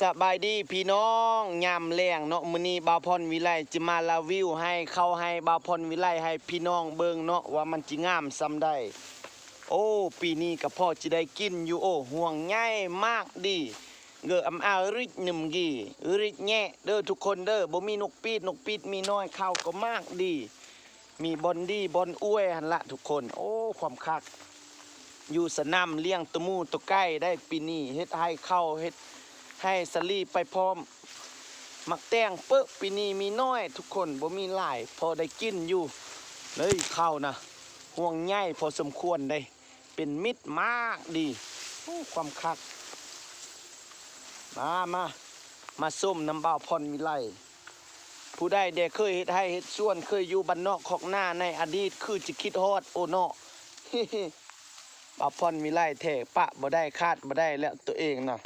สบายดีพี่น้องยามแรงเนาะมื้อนี้บาวพรวิไลจะมาลาวิวให้เข้าให้บาวพรวิไลให้พี่น้องเบิ่งเนาะว่ามันจิงามซ้ำได้ โอ้ปีนี้ก็พอจะได้กินอยู่โอ้ห่วงใหญ่มากดีเกออำอาริกหนึ่มกีริกแง่เด้อทุกคนเด้อบ่มีนกปีดนกปีดมีน้อยข้าวก็มากดี มีบอนดีบอนอ้วยหันละทุกคน โอ้ความคัก อยู่สนามเลี้ยงตะมูตะไก่ได้ปีนี้เฮ็ดให้เข้าเฮ็ด ให้สลีไปพร้อม มักแตงเปอะปีนี้มีน้อย ทุกคนบ่มีหลาย พอได้กินอยู่เลยเข้านะห่วงใหญ่พอสมควรได้ เป็นมิตรมากดีความคัก มามามาส้มน้ำเบาพรมีไลผู้ใดเด็กเคยเฮ็ดให้เฮ็ดส่วนเคยอยู่บ้านนอกขอกหน้าในอดีตคือจะคิดฮอดโอเนาะบ่าพรมีไล่เทปะบ่ได้คาดบ่ได้แล้วตัวเองนะ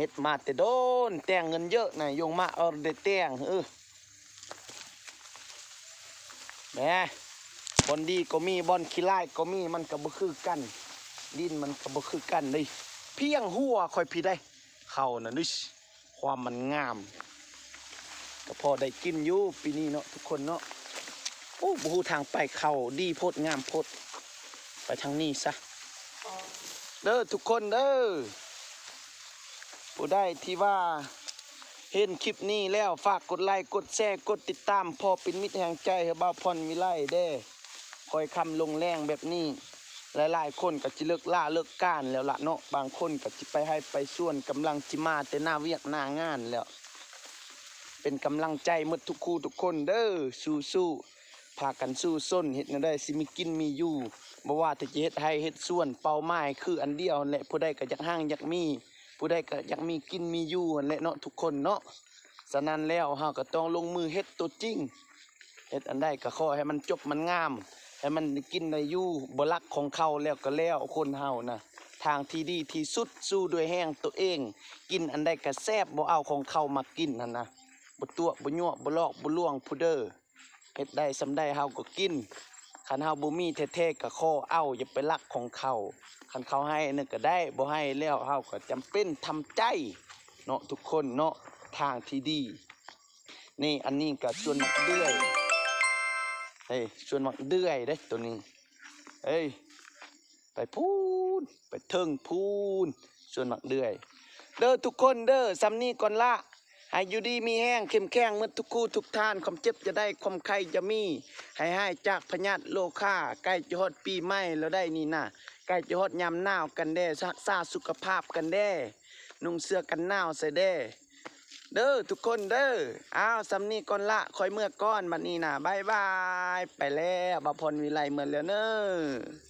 เฮ็ดมาแต่โดน แต่งเงินเยอะนะยงมาเอาได้แต่งเออแหมบอนดีก็มีบอนขี้ไล่ก็มีมันก็บ่คือกัน ดินมันก็บ่คือกันเลยเพียงหัวคอยพี่ได้ เข้านะนึชความมันงาม ก็พอได้กินอยู่ปีนี้เนาะทุกคนเนาะโอ้บูทางไปเขาดีโพดงามโพด ไปทางนี้ซะเด้อทุกคนเด้อ ผู้ได้ที่ว่าเห็นคลิปนี้แล้วฝากกดไลค์กดแชร์กดติดตามพอเป็นมิตรแห่งใจให้บ่าพรวิไลเด้คอยคำลงแรงแบบนี้ หลายๆ คนก็จิเลิกล่าเลิกการแล้วละเนาะบางคนก็จิไปให้ไปส่วนกำลังจิมาแต่หน้าเวียกหน้างานแล้ว เป็นกำลังใจมดทุกคู่ทุกคนเด้อสู้สู้พากันสู้ส้นเฮ็ดแนได้สิมีกินมีอยู่บ่ว่าจะเฮ็ดให้เฮ็ดส่วนเป้าหมายคืออันเดียวแหละผู้ใดก็อยากห้างอยากมี ผู้ใดก็อยากมีกินมีอยู่นั่นแหละเนาะทุกคนเนาะฉะนั้นแล้วเฮาก็ต้องลงมือเฮ็ดตัวจริงเฮ็ดอันใดก็ขอให้มันจบมันงาม ให้มันกินได้อยู่บ่รักของเขาแล้วก็แล้วคนเฮานะทางที่ดีที่สุดสู้ด้วยแห้งตัวเอง กินอันใดก็แซ่บบ่เอาของเขามากินนั่นนะบ่ตัวบ่ยั่วบ่ลอกบ่ล่วงผู้เด้อเฮ็ดได้สำได้เฮาก็กิน คันเฮาบ่มีแท้ๆก็ข้อเอาอย่าไปลักของเขาคันเขาให้นึกก็ได้บ่ให้แล้วเฮาก็จำเป็นทำใจเนาะทุกคนเนาะทางที่ดี นี่อันนี้ก็ส่วนมักเดือยเฮ้ยส่วนมักเดือยเด้ตัวนี้เฮ้ยไปพูนไปเทิงพูนส่วนมักเดือย เด้อทุกคนเด้อสำนี้ก่อนละ ให้อยู่ดีมีแห้งเข้มแข็งเมื่อทุกคู่ทุกท่านความเจ็บจะได้ความไข้จะมีให้ให้จากพญาติโลคาใกล้จะฮอดปีใหม่แล้วได้นี่นะใกล้จะฮอดยามหนาวกันแด้รักษาสุขภาพกันแด้นุ่งเสื้อกันหนาวใส่แด้เด้อทุกคนเด้ออ้าวสำนีก่อนละคอยเมื่อก้อนบัดนี้นะบายบาย ไปแล้วบาพรวิไลเหมือนแล้วเน้อ